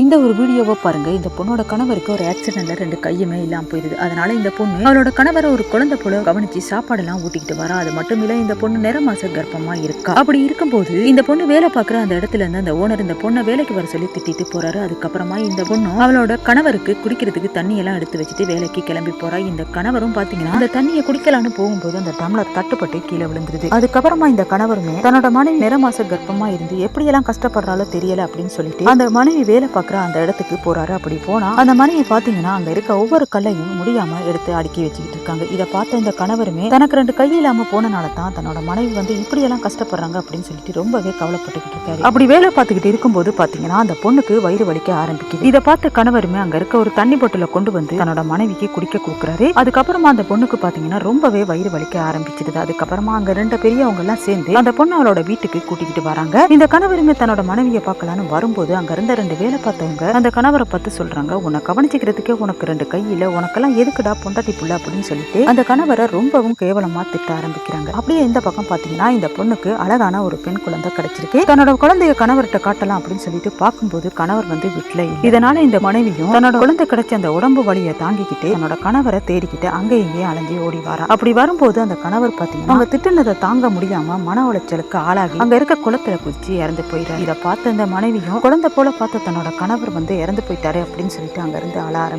இந்த ஒரு வீடியோவை பாருங்க. இந்த பொண்ணோட கணவருக்கு ஒரு ஆக்சிடென்ட்ல ரெண்டு கையுமே இல்லாம போயிருது. அதனால இந்த பொண்ணு அவளோட கணவரை ஒரு குழந்தை போல கவனிச்சு சாப்பாடெல்லாம் ஊட்டிக்கிட்டு வரா. அது மட்டும் இல்ல இந்த பொண்ணு நிற மாச கர்ப்பமா இருக்கா? அப்படி இருக்கும்போது இந்த பொண்ணு வேலை பார்க்குற அந்த இடத்துல இருந்து அந்த ஓனர் இந்த பொண்ணை வேலைக்கு வர சொல்லி திட்டிட்டு போறாரு. அதுக்கப்புறமா இந்த பொண்ணு அவளோட கணவருக்கு குடிக்கிறதுக்கு தண்ணி எல்லாம் எடுத்து வச்சுட்டு வேலைக்கு கிளம்பி போறா. இந்த கணவரும் பாத்தீங்கன்னா அந்த தண்ணியை குடிக்கலான்னு போகும்போது அந்த டம்ளர் தட்டுப்பட்டு கீழே விழுந்துருது. அதுக்கப்புறமா இந்த கணவருமே தன்னோட மனைவி நிற மாச கர்ப்பமா இருந்து எப்படியெல்லாம் கஷ்டப்படுறாலோ தெரியல அப்படின்னு சொல்லிட்டு அந்த மனைவி வேலை பார்க்குற அந்த இடத்துக்கு போறாரு. அப்படி போனா அந்த மனையை பாத்தீங்கன்னா அங்க இருக்க ஒவ்வொரு கல்லையும் முடியாமல் எடுத்து அடுக்கி வச்சுக்கிட்டு இருக்காங்க. இதை பார்த்த இந்த கணவருமே தனக்கு ரெண்டு கை இல்லாமல் போனனால தான் தன்னோட மனைவி வந்து இப்படியெல்லாம் கஷ்டப்படுறாங்க அப்படின்னு சொல்லிட்டு ரொம்பவே கவலைப்பட்டுக்கிட்டு இருக்காரு. அப்படி வேலை பார்த்துக்கிட்டு இருக்கும்போது பாத்தீங்கன்னா அந்த பொண்ணுக்கு வயிறு வலிக்க ஆரம்பிக்குது. இதை பார்த்த கணவருமே அங்க இருக்க ஒரு தண்ணி பொட்டில கொண்டு வந்து தன்னோட மனைவிக்கு குடிக்க கொடுக்குறாரு. அதுக்கப்புறமா அந்த பொண்ணுக்கு பாத்தீங்கன்னா ரொம்பவே வயிறு வலிக்க ஆரம்பிச்சிடுது. அதுக்கப்புறமா அங்க ரெண்டு பெரியவங்க எல்லாம் சேர்ந்து அந்த பொண்ணு அவளோட வீட்டுக்கு கூட்டிக்கிட்டு வராங்க. இந்த கணவருமே தன்னோட மனைவியை பார்க்கலான்னு வரும்போது அங்க இருந்த ரெண்டு வேலை பார்த்தவங்க அந்த கணவரை பார்த்து சொல்றாங்க உன்னை கவனிச்சுக்கிறதுக்கே உனக்கு ரெண்டு கையில உனக்கெல்லாம் எதுக்குடா பொண்டாட்டி புள்ள? அப்படின்னு சொல்லிட்டு அந்த கணவரை ரொம்பவும் கேவலமா திட்ட ஆரம்பிக்கிறாங்க. அப்படியே இந்த பக்கம் பாத்தீங்கன்னா இந்த பொண்ணுக்கு அழகான ஒரு பெண் குழந்தை கிடைச்சிருக்கு. தன்னோட குழந்தைய கணவர்கிட்ட காட்டலாம் அப்படின்னு சொல்லிட்டு பார்க்கும்போது கணவர் வந்து வீட்டுல இதனால இந்த மனைவியும் தன்னோட குழந்தை கிடைச்ச அந்த உடம்பு வழியை தாங்கிக்கிட்டு தன்னோட கணவரை தேடிக்கிட்டு அங்கே இங்கே அலைஞ்சி ஓடி வரா. அப்படி வரும்போது அந்த கணவர் பாத்தீங்கன்னா அவங்க திட்டுனதை தாங்க முடியாம மன உளைச்சலுக்கு ஆளாகி அங்க இருக்க குளத்துல குதிச்சு இறந்து போயிடுறாரு. இதை பார்த்த அந்த மனைவியும் குழந்தை போல பார்த்த தன்னோட கணவர் வந்து இறந்து போயிட்டாரு அப்படின்னு சொல்லிட்டு அங்கேருந்து ஆள அழ